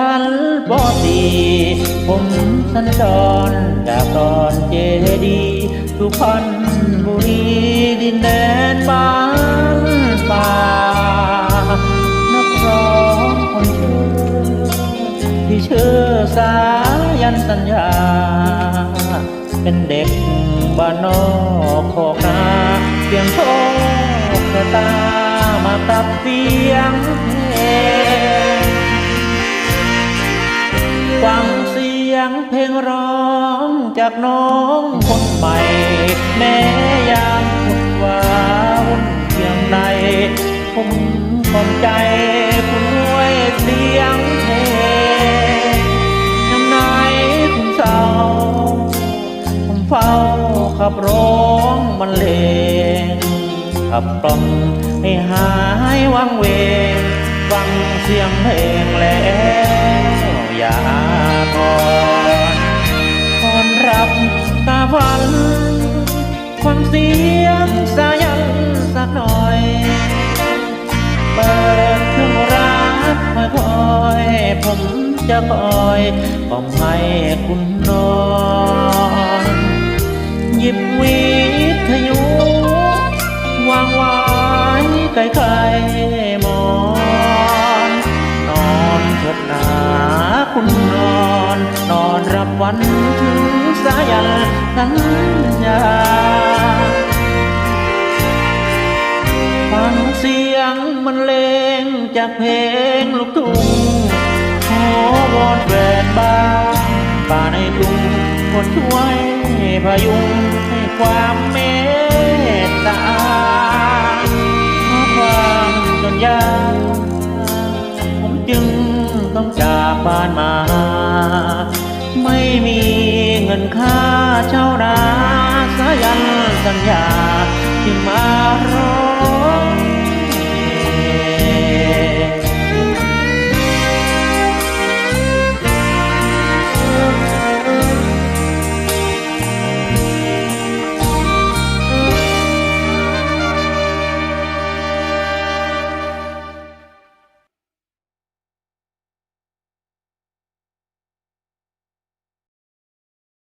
ฉันบ่ตีผมสัญจรจากดอนเจดีย์สุพรรณบุรีดินแดนบ้านป่านักร้องคนเชื่อที่เชื่อสายันสัญญา เป็นเด็กบ้านนอกโคกนาเพียงโชคชะตามาปรับเสียงเพลง ฟังเสียงเพลงร้องจากน้องคนใหม่ แม้ยามทุกว่าวุ่นเพียงใดผมขอบใจคุณด้วยเสียงเพลงยามไหนคุณเศร้าผมเฝ้าขับร้องบรรเลงขับกล่อมให้หายวังเวงฟังเสียงเพลงแล้ว ย่าก่อนอนรับตาฝันฟังเสียงสายันสักหน่อย เปิดเครื่องรักคอยผมจะคอยก็ไม่คุณนอนหยิบวิทยุวางไว้ใกล้ๆมอน คุณนอนนอนรับวันถึงสายันสัญญาฟังเสียงมันเลงจากเพลงลูกทุ่งขอวอนแฟนบ้านป่าในกรุงคนช่วยพยุงให้ความ นค่าเช่าราสยันสัญญาที่มารอ